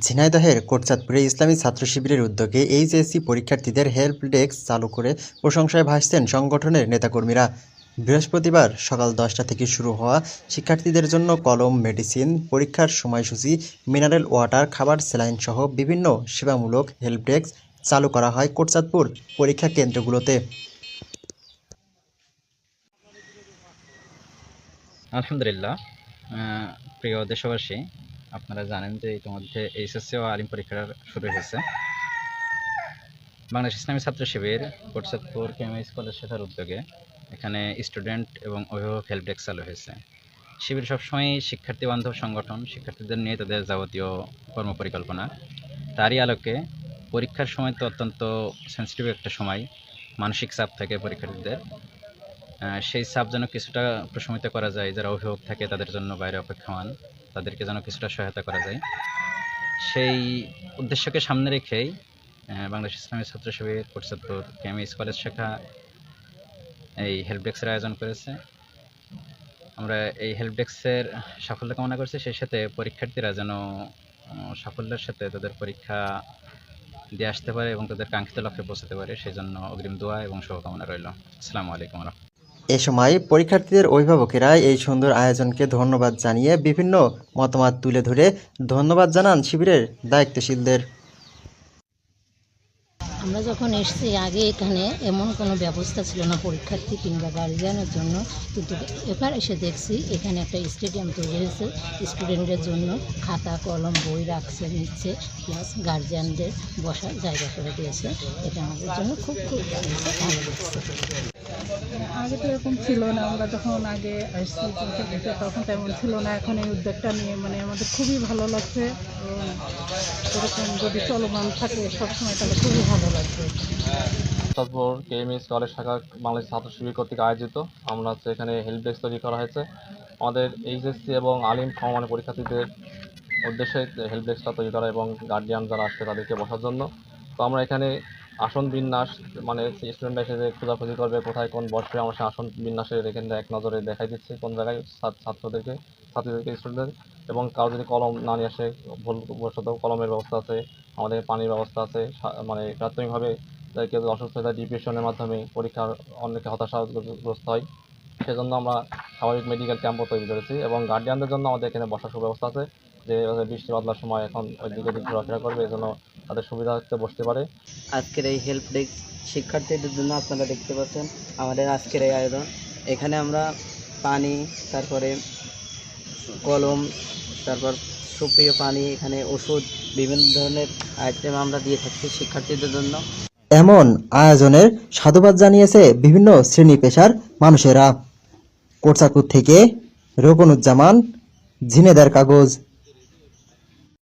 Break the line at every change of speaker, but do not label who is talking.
ঝিনাইদহের কোটচাঁদপুরে ইসলামী ছাত্র শিবিরের উদ্যোগে এইচএসসি পরীক্ষার্থীদের হেল্প ডেস্ক চালু করে প্রশংসায় ভাসছেন সংগঠনের নেতাকর্মীরা। বৃহস্পতিবার সকাল দশটা থেকে শুরু হওয়া শিক্ষার্থীদের জন্য কলম, মেডিসিন, পরীক্ষার সময়সূচি, মিনারেল ওয়াটার, খাবার স্যালাইন সহ বিভিন্ন সেবামূলক হেল্প ডেস্ক চালু করা হয় কোটচাঁদপুর পরীক্ষা কেন্দ্রগুলোতে।
আলহামদুলিল্লাহ প্রিয় দেশবাসী আপনারা জানেন যে ইতিমধ্যে এইচএসসি ও আলিম পরীক্ষা শুরু হয়েছে। বাংলাদেশ ইসলামী ছাত্র শিবির কোটসাদপুর কেএমএস কলেজ শাখার উদ্যোগে এখানে স্টুডেন্ট এবং অভিভাবক হেল্প ডেস্ক চালু হয়েছে। শিবির সবসময় শিক্ষার্থী বান্ধব সংগঠন, শিক্ষার্থীদের নিয়ে তাদের যাবতীয় কর্মপরিকল্পনা। তারই আলোকে পরীক্ষার সময় তো অত্যন্ত সেন্সিটিভ একটা সময়, মানসিক চাপ থাকে পরীক্ষার্থীদের। সেই চাপ যেন কিছুটা প্রশমিত করা যায়, যারা অভিভাবক থাকে তাদের জন্য বাইরে অপেক্ষমান, তাদেরকে যেন কিছুটা সহায়তা করা যায়। সেই উদ্দেশ্যকে সামনে রেখেই বাংলাদেশ ইসলামী ছাত্র শিবির, কোটসাদপুর কেএমএস কলেজ শাখা এই হেল্প ডেস্কের আয়োজন করেছে। আমরা এই হেল্প ডেস্কের সাফল্য কামনা করছি, সেই সাথে পরীক্ষার্থীরা যেন সাফল্যের সাথে তাদের পরীক্ষা দিয়ে আসতে পারে এবং তাদের কাঙ্ক্ষিত লক্ষ্যে পৌঁছাতে পারে, সেই জন্য অগ্রিম দোয়া এবং শুভকামনা রইল। আসসালামু আলাইকুম
এ সময় পরীক্ষার্থীদের অভিভাবকেরা এই সুন্দর আয়োজনকে ধন্যবাদ জানিয়ে বিভিন্ন মতামত তুলে ধরে ধন্যবাদ জানান শিবিরের দায়িত্বশীলদের।
আমরা যখন এসেছি, আগে এখানে এমন কোনো ব্যবস্থা ছিল না পরীক্ষার্থী কিংবা গার্জিয়ানের জন্য। কিন্তু এবার এসে দেখছি, এখানে একটা স্টেডিয়াম তৈরি হয়েছে। স্টুডেন্টদের জন্য খাতা, কলম, বই রাখছে, নিচ্ছে প্লাস গার্জিয়ানদের বসার জায়গা করে দিয়েছে। এটা আমাদের জন্য খুব খুব ভালো লাগছে।
আগে তো এরকম ছিল না, আমরা যখন আগে আসছি তখন তেমন ছিল না, এখন এই উদ্যোগটা নিয়ে মানে আমাদের খুবই ভালো লাগছে। এরকম যদি চলমান থাকে সবসময় তাহলে খুবই ভালো লাগবে।
তারপর কেএমএস কলেজ শাখা বাংলাদেশ ছাত্র শিবির কর্তৃক আয়োজিত। আমরা হচ্ছে এখানে হেল্প ডেস্ক তৈরি করা হয়েছে। আমাদের এইচএসসি এবং আলিম সমমানের পরীক্ষার্থীদের উদ্দেশ্যে হেল্প ডেস্কটা তৈরি করা এবং গার্ডিয়ান যারা আসছে তাদেরকে বসার জন্য। তো আমরা এখানে আসন বিন্যাস মানে স্টুডেন্টরা এসে খোঁজাখুঁজি করবে, কোথায় কোন বসবে আমরা সেই আসন বিন্যাসের এখানে এক নজরে দেখাই দিচ্ছে কোন জায়গায় ছাত্র- ছাত্রদেরকে, ছাত্রীদেরকে স্টুডেন্টদের এবং কারও যদি কলম না নিয়ে আসে ভুল বশত কলমের ব্যবস্থা আছে, আমাদের পানির ব্যবস্থা আছে মানে প্রাথমিকভাবে কেউ অসুস্থ হয়ে ডিপ্রেশনের মাধ্যমে পরীক্ষার অনেকে হতাশাগ্রস্ত হয়। সেজন্য আমরা স্বাভাবিক মেডিকেল ক্যাম্পও তৈরি করেছি এবং গার্ডিয়ানদের জন্য আমাদের এখানে বসার সুব্যবস্থা আছে। যে বৃষ্টি বাদলার সময় এখন ওই দিকে ওদিক ঘোরাফেরা করবে এই জন্য তাদের সুবিধা হতে বসতে পারে।
আজকের এই হেল্প ডেস্ক শিক্ষার্থীদের জন্য আপনারা দেখতে পাচ্ছেন আমাদের আজকের এই আয়োজন। এখানে আমরা পানি তারপরে কলম তারপর সুপ্রিয় পানি এখানে ওষুধ বিভিন্ন ধরনের আইটেম আমরা দিয়ে থাকছি শিক্ষার্থীদের জন্য।
এমন আয়োজনের সাধুবাদ জানিয়েছে বিভিন্ন শ্রেণি পেশার মানুষেরা। কোটসাদপুর থেকে রোকনুজ্জামান ঝিনেদার কাগজ।